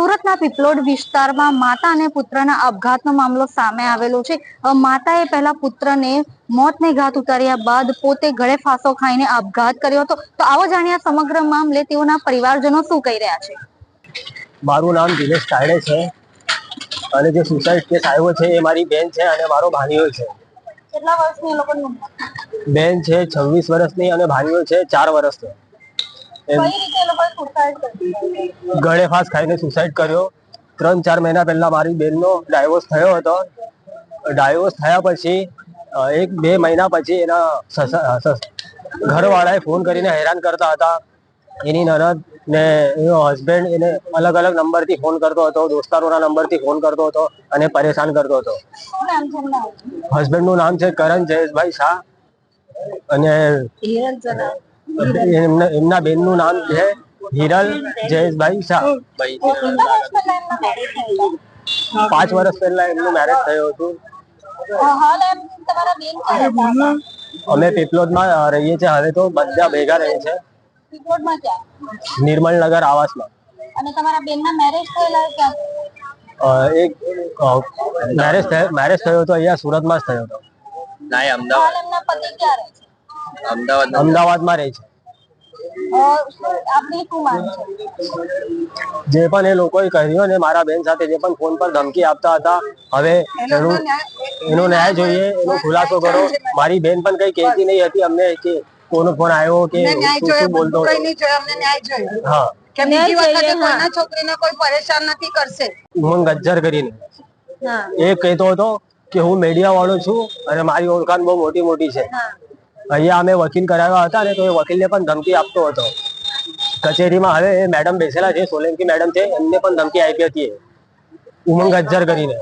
સુરતના પીપલોડ વિસ્તારમાં માતા અને પુત્રના આપઘાતનો મામલો સામે આવેલો છે. માતાએ પહેલા પુત્રને મોતને ઘાત ઉતાર્યા બાદ પોતે ગળે ફાંસો ખાઈને આપઘાત કર્યો હતો. તો આવો જાણીએ સમગ્ર મામલે તેઓના પરિવારજનો શું કહી રહ્યા છે. મારું નામ દિનેશ તાયડે છે. અને જે સુસાઇડ કેસ આવ્યો છે એ મારી બેન છે અને મારો ભાણિયો છે. કેટલા વર્ષની લોકોનું બેન છે છવ્વીસ વર્ષની અને ભાણિયો છે ચાર વર્ષનો એમ રીતે લોકો સુસાઇડ કરી ગળે ફાસ ખાઈને સુસાઇડ કર્યો. ત્રણ ચાર મહિના પહેલા મારી બેનનો ડાયવોર્સ થયો હતો. ડાયવોર્સ થયા પછી એક બે મહિના પછી એના સસ- ઘરવાળાએ ફોન કરીને હેરાન કરતા હતા. એની નનદ ને એનો હસબન્ડ એને અલગ અલગ નંબરથી ફોન કરતો હતો દોસ્તારોના નંબરથી ફોન કરતો હતો અને પરેશાન કરતો હતો. હસબન્ડનું નામ છે કરણ જયેશભાઈ શાહ. અને એમના એમના બેનનું નામ છે હિરલ જયેશભાઈ શાહ? પાંચ વર્ષ પહેલા એમનું મેરેજ થયું હતું? અમે પીપલોદમાં રહીએ છીએ. હવે તો બધા ભેગા રહે છે. નિર્મલ નગર આવાસમાં. અને તમારા બેનના મેરેજ થયેલા ક્યાં? એક મેરેજ મેરેજ થયો હતો. અહીંયા સુરતમાં જ થયો હતો. અમદાવાદ. અમદાવાદ પતિ ક્યાં રહે છે. અમદાવાદમાં રહે છે. જે પણ એ લોકોએ કર્યું ને મારા બેન સાથે જે પણ ફોન પર ધમકી આપતા હતા હવે એનું એનો ન્યાય જોઈએ એનો ખુલાસો કરો. મારી બેન પણ કઈ કહેતી નહીં હતી અમને કે કોનો ફોન આવ્યો કે શું બોલતો હા. કે બીજી વખતે કોઈના છોકરીને કોઈ પરેશાન નથી કરશે. ઉમંગ ગજ્જર કરીને એ કહેતો હતો કે હું મીડિયા વાળો છું અને મારી ઓળખાણ બહુ મોટી મોટી છે અહીંયા અમે વકીલ કરાવ્યા હતા ને તો એ વકીલને પણ ધમકી આપતો હતો. કચેરીમાં હવે એ મેડમ બેસેલા છે, સોલંકી મેડમ છે, એમને પણ ધમકી આપી હતી ઉમંગ અજ્જર કરીને.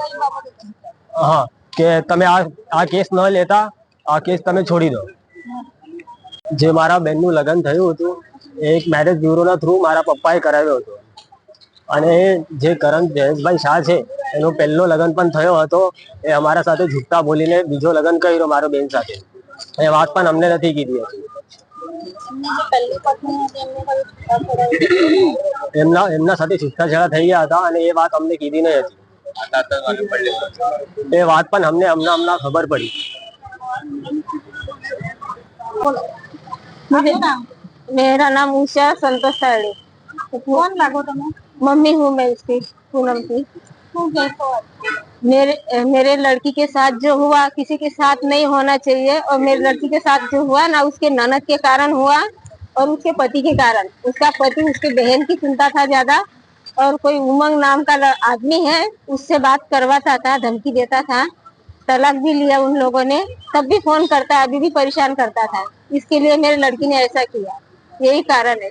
હા, કે તમે આ આ કેસ ન લેતા, આ કેસ તમે છોડી દો. જે મારા બેનનું લગ્ન થયું હતું, એ એક મેરેજ બ્યુરોના થ્રુ મારા પપ્પાએ કરાવ્યો હતો. અને જે કરણ જયેશભાઈ શાહ છે, એનો પહેલો લગ્ન પણ થયો હતો, એ અમારા સાથે ઝૂકતા બોલીને બીજો લગ્ન કર્યો મારો બેન સાથે. એ વાત પણ અમને નથી કીધી એમના એમના સાથે શિષ્ટાચારા થઈ ગયા હતા અને એ વાત અમને કીધી નહીં હતી એ વાત પણ અમને હમણાં હમણાં ખબર પડી. મેરા નામ ઉષા સંતોષાણી કોણ લાગો તમે? મમ્મી હું મેલથી પૂનમથી. હું मेरे मेरे लड़की के साथ जो हुआ, किसी के साथ नहीं होना चाहिए। और मेरे लड़की के साथ जो हुआ ना, उसके ननद के कारण हुआ और उसके पति के कारण। उसका पति, उसके बहन की चिंता था ज़्यादा और कोई उमंग नाम का आदमी है, उससे बात करवाता था, धमकी देता था, तलाक भी लिया उन लोगों ने, तब भी फ़ोन करता, अभी भी परेशान करता था। इसके लिए मेरे लड़की ने ऐसा किया। यही कारण है।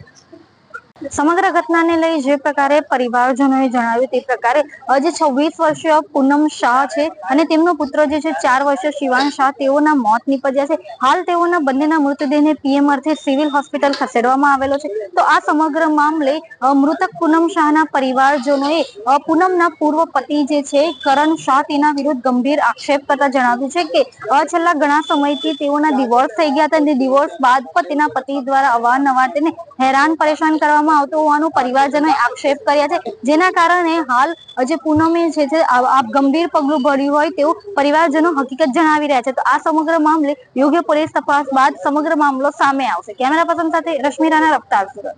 સમગ્ર ઘટનાને લઈ જે પ્રકારે પરિવારજનોએ જણાવ્યું તે પ્રકારે આજે છવ્વીસ વર્ષીય પૂનમ શાહ છે અને તેમનો પુત્ર જે છે ચાર વર્ષીય શિવાન શાહ, તેઓના મોત નીપજ્યા છે. હાલ તેઓના બંનેના મૃતદેહને પીએમ અર્થે સિવિલ હોસ્પિટલ ખસેડવામાં આવેલો છે. તો આ સમગ્ર મામલે મૃતક પૂનમ શાહના પરિવારજનોએ પૂનમના પૂર્વ પતિ જે છે, કરણ શાહ, તેના વિરુદ્ધ ગંભીર આક્ષેપ કરતા જણાવ્યું છે કે છેલ્લા ઘણા સમયથી તેઓના ડિવોર્સ થઈ ગયા હતા અને ડિવોર્સ બાદ પણ તેના પતિ દ્વારા અવારનવાર તેને હેરાન પરેશાન કરવામાં આવતો હોવાનો પરિવારજનોએ આક્ષેપ કર્યા છે. જેના કારણે હાલ જે પૂનમે છે તે આ આ ગંભીર પગલું ભર્યું હોય તેવું પરિવારજનો હકીકત જણાવી રહ્યા છે. તો આ સમગ્ર મામલે યોગ્ય પોલીસ તપાસ બાદ સમગ્ર મામલો સામે આવશે. કેમેરા પર્સન સાથે રશ્મિ રાણા રફતાર સુરત.